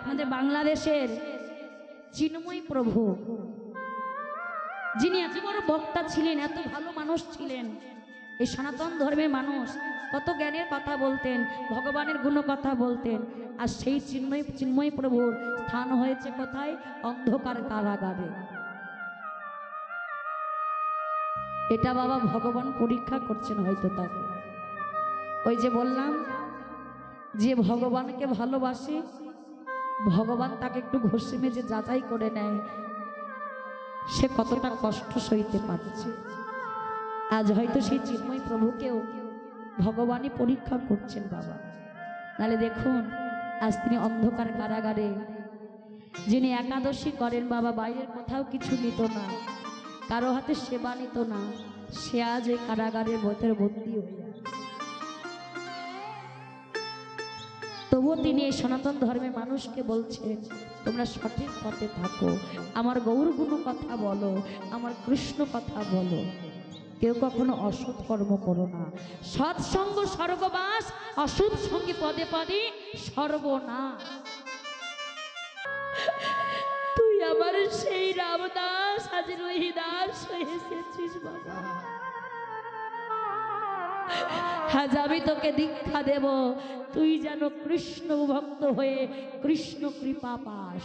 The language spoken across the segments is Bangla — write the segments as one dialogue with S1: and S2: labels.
S1: আপনাদের বাংলাদেশের চিন্ময় প্রভু। যিনি এত বড় বক্তা ছিলেন, এত ভালো মানুষ ছিলেন, এই সনাতন ধর্মের মানুষ, কত জ্ঞানের কথা বলতেন, ভগবানের গুণ কথা বলতেন, আর সেই চিন্ময় চিন্ময় প্রভুর স্থান হয়েছে কোথায়? অন্ধকার কারাগারে। এটা বাবা ভগবান পরীক্ষা করছেন হয়তো তাকে ওই যে বললাম, যে ভগবানকে ভালোবাসে ভগবান তাকে একটু ঘষে মেজে যাচাই করে নেয়। সে কতটা কষ্ট সইতে পারছে। আজ হয়তো সেই চিন্ময় প্রভুকেও ভগবানই পরীক্ষা করছেন বাবা। নালে দেখুন, আজ তিনি অন্ধকার কারাগারে। যিনি একাদশী করেন বাবা, বাইরের কোথাও কিছু নিত না। কারও হাতে সেবা নিত না। সে আজ এই কারাগারের ভেতরে বন্দী হয়ে তবুও তিনি এই সনাতন ধর্মের মানুষকে বলছেন, তোমরা সঠিক পথে থাকো। আমার গৌরগুণ কথা বলো, আমার কৃষ্ণ কথা বলো। কেউ কখনো অসৎ কর্ম করো না। সৎসঙ্গ স্বর্গবাস, অসৎ সঙ্গে পদে পদে সর্বনাশ। তুই আমার সেই রামদাস, আজ রহিদাস হয়ে এসেছিস বাবা। আজ আমি তোকে দীক্ষা দেব। তুই যেন কৃষ্ণ ভক্ত হয়ে কৃষ্ণ কৃপা পাস।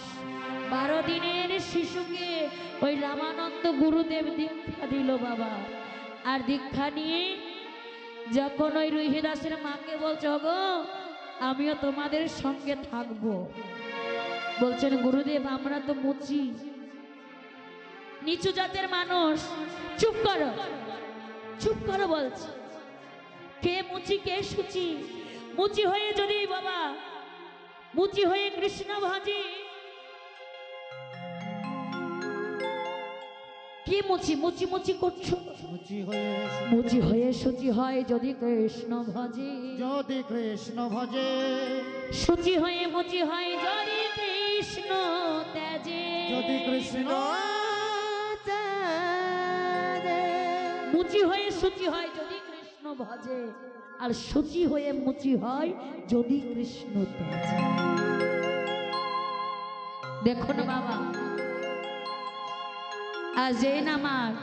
S1: বারো দিনের শিশুকে ওই রামানন্দ গুরুদেব দীক্ষা দিল বাবা। আর দীক্ষা নিয়ে যখন ওই রুহিদাসের মাকে বলছো গো আমিও তোমাদের সঙ্গে থাকব। বলছেন, গুরুদেব, আমরা তো মুচি। নিচু জাতের মানুষ। চুপ করো। চুপ করো বলছি। কে মুচি কে সুচি? মুচি হয়ে যদি বাবা মুচি হয়ে কৃষ্ণ ভাজি। কি মুচি মুচি মুচি করছ?
S2: মুচি হয়ে
S1: মুচি হয়ে সুচি হয় যদি কৃষ্ণ ভজি।
S2: যদি কৃষ্ণ ভজে।
S1: সুচি হয়ে মুচি হয় যদি কৃষ্ণ ত্যাজে।
S2: যদি কৃষ্ণ।
S1: মুচি হয়ে সুচি হয় যদি ভজে আর সুচি হয়ে মুচি হয় যদি কৃষ্ণ ত্যাজে দেখুন বাবা। আজ এই নামার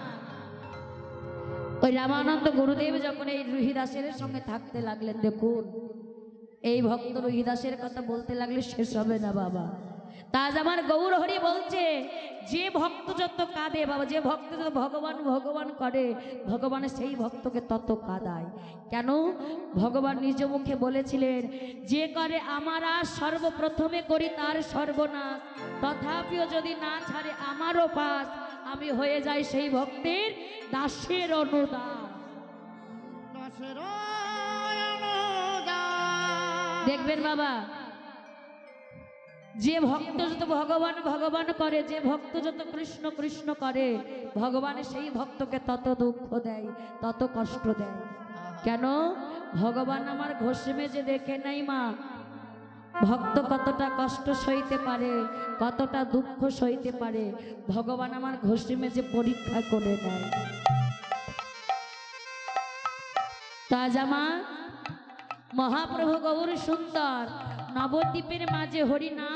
S1: ওই রামানন্দ গুরুদেব যখন এই রুহিদাসের সঙ্গে থাকতে লাগলেন, দেখুন, এই ভক্ত রুহিদাসের কথা বলতে লাগলে শেষ হবে না বাবা। তাজ আমার গৌর হরি বলছে যে ভক্ত যত কাঁদে বাবা যে ভক্ত যত ভগবান ভগবান করে ভগবান সেই ভক্তকে তত কাঁদায়। কেন? ভগবান নিজ মুখে বলেছিলেন যে করে আমারা সর্বপ্রথমে করি তার সর্বনাশ। তথাপিও যদি না ছাড়ে আমারও পাস আমি হয়ে যাই সেই ভক্তের দাসের অনুদান। দেখবেন বাবা যে ভক্ত যত ভগবান ভগবান করে, যে ভক্ত যত কৃষ্ণ কৃষ্ণ করে, ভগবান সেই ভক্তকে তত দুঃখ দেয়, তত কষ্ট দেয়। কেন? ভগবান আমার ঘষে মেজে দেখে নাই মা। ভক্ত কতটা কষ্ট সইতে পারে, কতটা দুঃখ সইতে পারে, ভগবান আমার ঘষে মেজে পরীক্ষা করে নেয়। তাজ আমার মহাপ্রভু গৌর সুন্দর, নবদ্বীপের মাঝে হরি নাম নিয়ে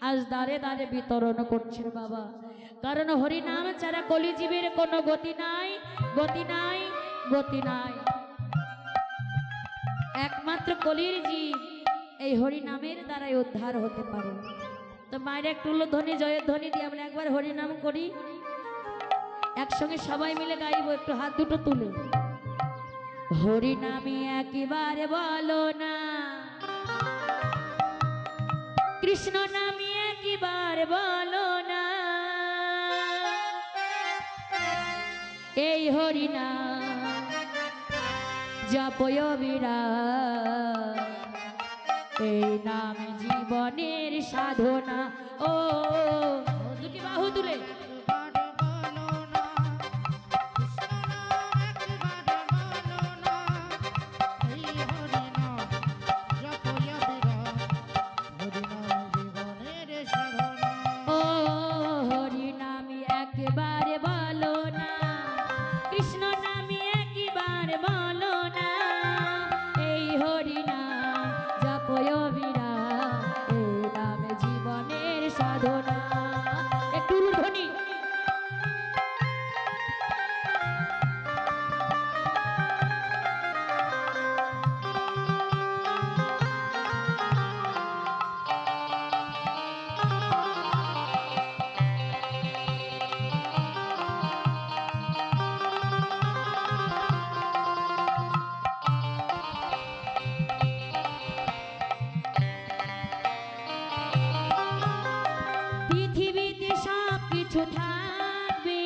S1: আজ দাঁড়ে দাঁড়ে বিতরণ করছেন বাবা। কারণ হরি নাম ছাড়া কলিজীবের কোনো গতি নাই গতি নাই গতি নাই। একমাত্র কলির জীব এই হরি নামের দ্বারাই উদ্ধার হতে পারে। তো মায়ের একটু ধ্বনি, জয়ের ধ্বনি দিয়ে আমরা একবার হরি নাম করি। একসঙ্গে সবাই মিলে গাইবো, একটু হাত দুটো তুলে। হরি নামে একেবারে বলো না। কৃষ্ণ নামে একেবারে বলো না। এই হরি নাম জপয় বিরা এই নাম জীবনের সাধনা। ও, দুটি বাহু তুলে। কিছু থাকবে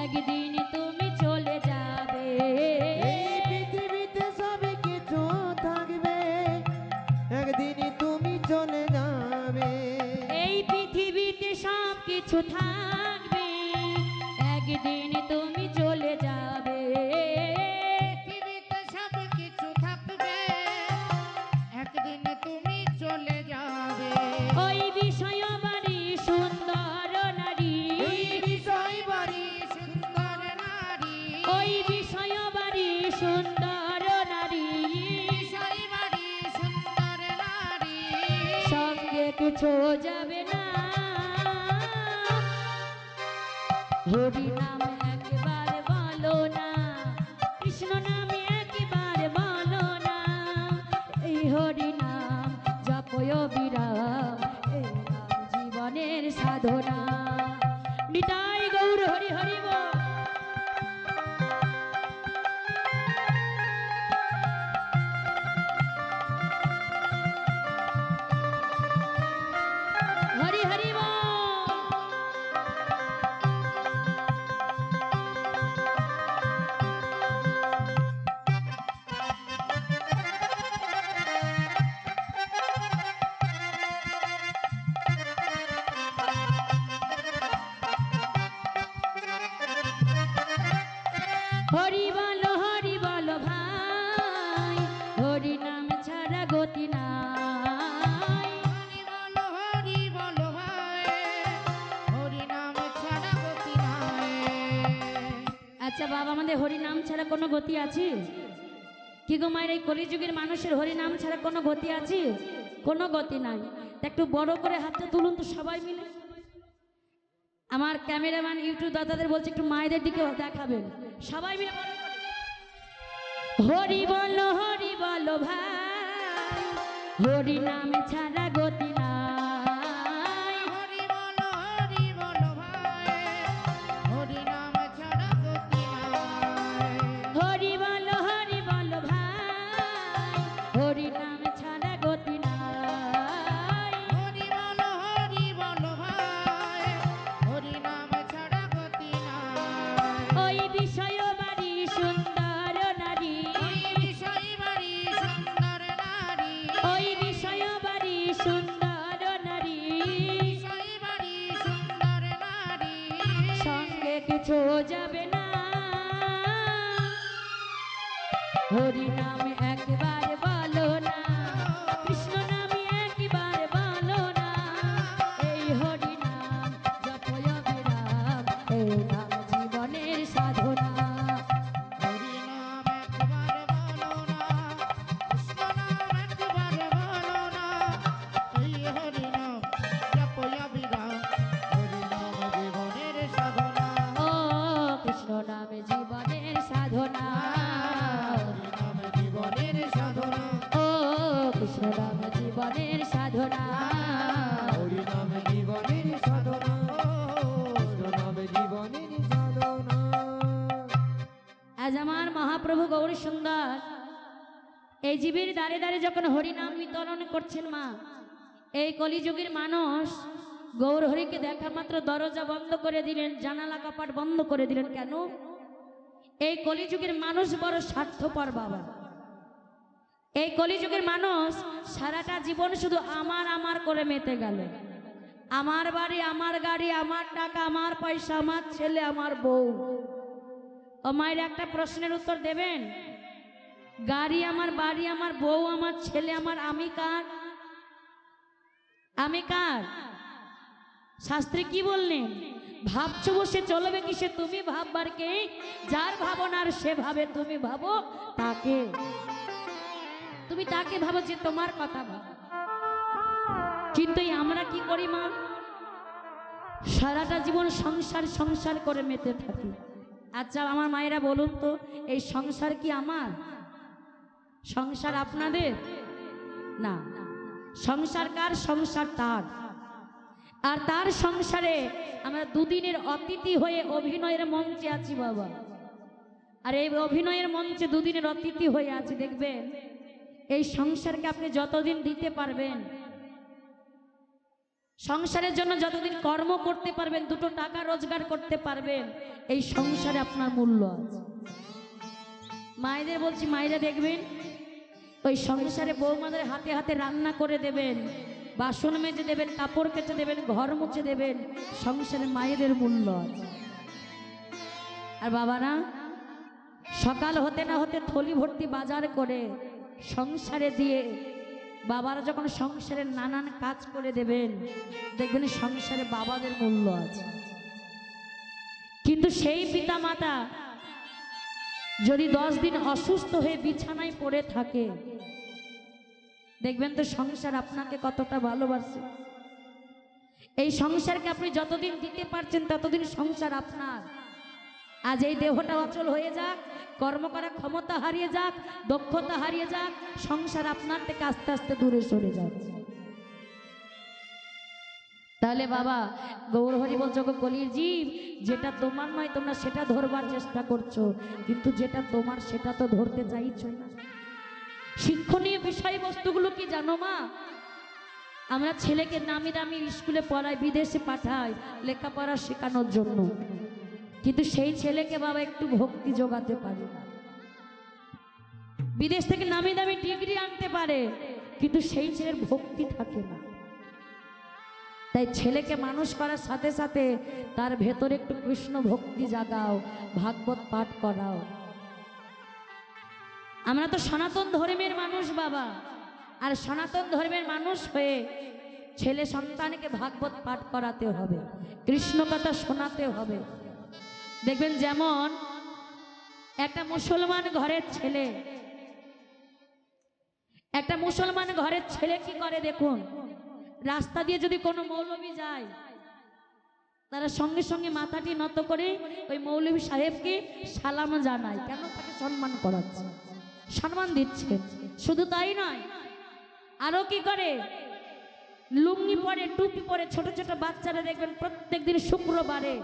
S1: একদিন তুমি চলে যাবে।
S3: এই পৃথিবীতে সব কিছু থাকবে একদিন তুমি চলে যাবে।
S1: এই পৃথিবীতে সব কিছু থাকবে
S2: কিছু যাবে
S1: না। হরি নাম আচ্ছা বাবা, আমাদের হরি নাম ছাড়া কোনো গতি আছে? কি গো মায়ের এই কলিযুগের মানুষের হরি নাম ছাড়া কোনো গতি আছে? কোনো গতি নাই। একটু বড় করে হাতটা তুলুন তো সবাই মিলে। আমার ক্যামেরাম্যান, ইউটিউব দাদাদের বলছে একটু মায়েদের দিকে দেখাবেন। সবাই মিলে। হরি বলো হরি বলো ভাই হরি নাম ছাড়া
S2: হরি
S1: গৌরী সুন্দর। এই জীবের দাঁড়ে দাঁড়ে যখন হরিনাম বিতরণ করছেন মা, এই কলিযুগের মানুষ গৌর হরিকে দেখা মাত্র দরজা বন্ধ করে দিলেন, জানালা কাপাট বন্ধ করে দিলেন। কেন? এই কলিযুগের মানুষ বড় স্বার্থপর বাবা। এই কলিযুগের মানুষ সারাটা জীবন শুধু আমার আমার করে মেতে গেল। আমার বাড়ি, আমার গাড়ি, আমার টাকা, আমার পয়সা, আমার ছেলে, আমার বউ। ও মায়ের একটা প্রশ্নের উত্তর দেবেন? গাড়ি আমার, বাড়ি আমার, বউ আমার, ছেলে আমার, আমি কার? আমি কার? শাস্ত্রে কি বললেন? ভাবছ বসে চলবে কিসে তুমি ভাববার কে? যার ভাবনার সে ভাবে তুমি ভাবো তাকে। তুমি তাকে ভাবো যে তোমার কথা ভাবো। কিন্তু আমরা কি করি মা? সারাটা জীবন সংসার সংসার করে মেতে থাকি। আচ্ছা আমার মায়েরা বলুন তো, এই সংসার কি আমার? সংসার আপনাদের? না। সংসার কার? সংসার তার। আর তার সংসারে আমরা দুদিনের অতিথি হয়ে অভিনয়ের মঞ্চে আছি বাবা। আর এই অভিনয়ের মঞ্চে দুদিনের অতিথি হয়ে আছি, দেখবেন? এই সংসারকে আপনি যতদিন দিতে পারবেন সংসারের জন্য যতদিন কর্ম করতে পারবেন, দুটো টাকা রোজগার করতে পারবেন, এই সংসারে আপনার মূল্য আছে। মায়েদের বলছি, মায়েরা দেখবেন, ওই সংসারে বৌমাদের হাতে হাতে রান্না করে দেবেন, বাসন মেজে দেবেন, কাপড় কেটে দেবেন, ঘর মুছে দেবেন, সংসারে মায়েদের মূল্য আছে। আর বাবারা, সকাল হতে না হতে থলি ভর্তি বাজার করে সংসারে দিয়ে বাবারা যখন সংসারের নানান কাজ করে দেবেন, দেখবেন সংসারে বাবাদের মূল্য আছে। কিন্তু সেই পিতা মাতা যদি দশ দিন অসুস্থ হয়ে বিছানায় পড়ে থাকে, দেখবেন তো সংসার আপনাকে কতটা ভালোবাসে। এই সংসারকে আপনি যতদিন দিতে পারছেন, ততদিন সংসার আপনার। আজ এই দেহটা অচল হয়ে যাক, কর্ম করার ক্ষমতা হারিয়ে যাক, দক্ষতা হারিয়ে যাক, সংসার আপনার থেকে আস্তে আস্তে দূরে সরে যাচ্ছে। তাহলে বাবা, গৌরহরি বলছো কলির জীব, যেটা তোমার নয়, তোমরা সেটা ধরবার চেষ্টা করছ। কিন্তু যেটা তোমার, সেটা তো ধরতে চাইছো না। শিক্ষণীয় বিষয়বস্তুগুলো কি জানো মা? আমরা ছেলেকে নামি দামি স্কুলে পড়াই, বিদেশে পাঠাই, লেখাপড়া শেখানোর জন্য। কিন্তু সেই ছেলেকে বাবা একটু ভক্তি যোগাতে পারে না। বিদেশ থেকে নামি দামি ডিগ্রি আনতে পারে, কিন্তু সেই ছেলের ভক্তি থাকে না। তাই ছেলেকে মানুষ করার সাথে সাথে তার ভেতরে একটু কৃষ্ণ ভক্তি জাগাও, ভাগবত পাঠ করাও। আমরা তো সনাতন ধর্মের মানুষ বাবা, আর সনাতন ধর্মের মানুষ হয়ে ছেলে সন্তানকে ভাগবত পাঠ করাতে হবে, কৃষ্ণ কথা শোনাতে হবে। দেখবেন যেমন একটা মুসলমান ঘরের ছেলে, একটা মুসলমান ঘরের ছেলে কি করে দেখুন? রাস্তা দিয়ে যদি কোনো মৌলবি যায়, তারা সঙ্গে সঙ্গে মাথাটি নত করে ওই মৌলবী সাহেবকে সালাম জানায়। কেন তাকে সম্মান করাচ্ছে? সম্মান দিচ্ছে। শুধু তাই নয়, আরও কি করে? লুঙ্গি পরে, টুপি পরে ছোট ছোট বাচ্চারা দেখবেন প্রত্যেক দিন শুক্রবারে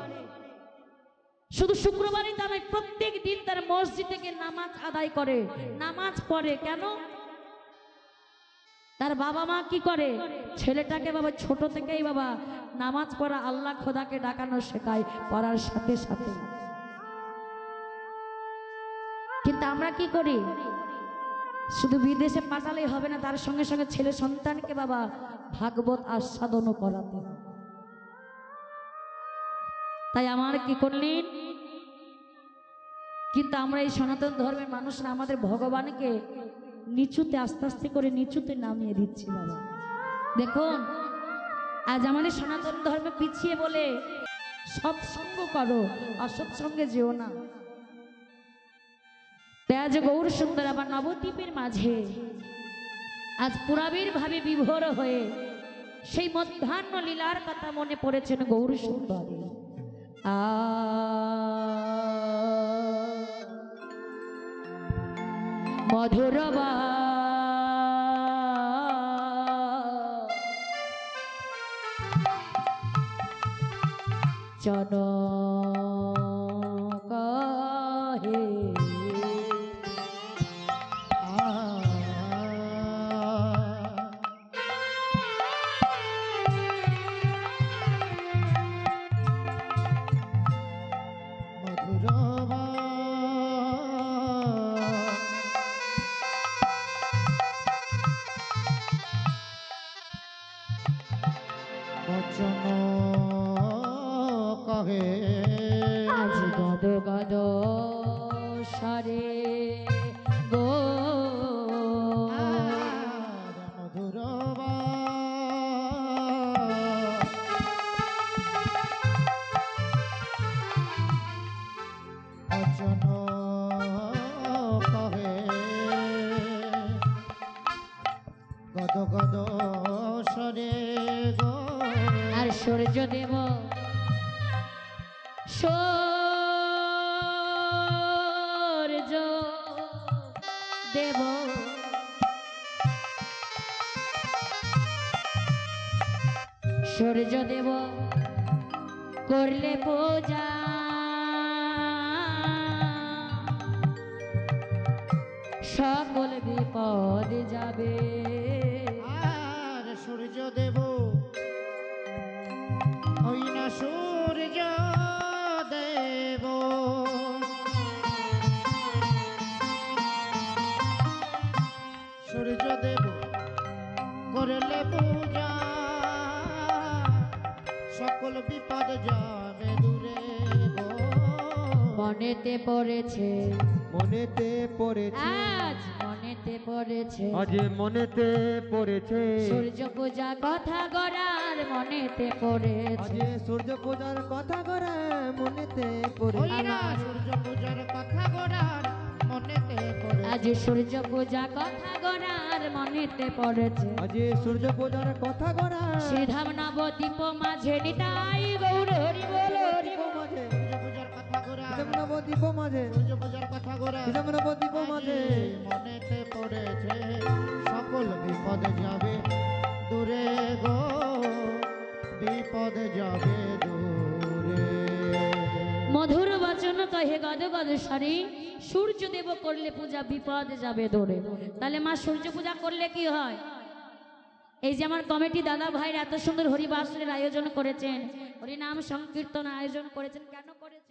S1: শুধু শুক্রবারই তা নয় প্রত্যেক দিন তার মসজিদে গিয়ে নামাজ আদায় করে। নামাজ পড়ে কেন? তার বাবা মা কি করে? ছেলেটাকে বাবা, ছোট থেকেই বাবা, নামাজ পড়া আল্লাহ খোদাকে ডাকানো শেখায় পড়ার সাথে সাথে। কিন্তু আমরা কি করি? শুধু বিদেশে পাঠালেই হবে না, তার সঙ্গে সঙ্গে ছেলে সন্তানকে বাবা ভাগবত আস্বাদনও করাতে। তাই আমার কি করলেন? কিন্তু আমরা এই সনাতন ধর্মের মানুষরা আমাদের ভগবানকে নিচুতে, আস্তে আস্তে করে নিচুতে নামিয়ে দিচ্ছি বাবা। দেখুন, আজ আমাদের সনাতন ধর্মে পিছিয়ে বলে সৎসঙ্গ করো অসৎসঙ্গে যেও না। আজ গৌর সুন্দর আবার নবদ্বীপের মাঝে আজ পুরাবীর ভাবে বিভোর হয়ে সেই মধ্যাহ্ন লীলার কথা মনে পড়েছেন গৌর সুন্দরী। মধুরবা জন সূর্য দেব করলে পূজা। সকল বিপদ যাবে।
S2: আর সূর্য দেব সূর্য। সকল বিপদ যাবে দূরে গো।
S1: মনেতে পড়েছে।
S3: মনেতে পড়েছে।
S1: আজ মনেতে পড়েছে।
S3: আজ মনেতে পড়েছে।
S1: সূর্য পূজা কথা গড়ার মনেতে পড়েছে।
S3: আজ সূর্য পূজার কথা করে মনেতে পড়েছে।
S2: সূর্য পূজার কথা পড়ে
S1: আজ সূর্য পূজা কথা গড়ার মনেতে পড়েছে।
S3: আজ সূর্য পূজার কথা করা
S1: শ্রীধাম নবদ্বীপ মাঝে নিতাই গৌর হরি বল হরি বল।
S3: মাঝে
S2: সূর্য পূজার কথা গোড়ার
S3: নবদ্বীপ মাঝে
S2: সূর্য পূজার কথা গোড়ার
S3: নবদ্বীপ মাঝে
S2: মনেতে পড়েছে সকল বিপদ যাবে। দূরে গো বিপদ যাবে দূরে।
S1: মধুর বচন কহে গদ গদ সারি সূর্য দেব করলে পূজা বিপদ যাবে ধরে তাহলে মা, সূর্য পূজা করলে কি হয়? এই যে আমার কমিটি দাদা ভাইয়ের এত সুন্দর হরিবাসনের আয়োজন করেছেন, হরিনাম সংকীর্তন আয়োজন করেছেন, কেন করেছেন?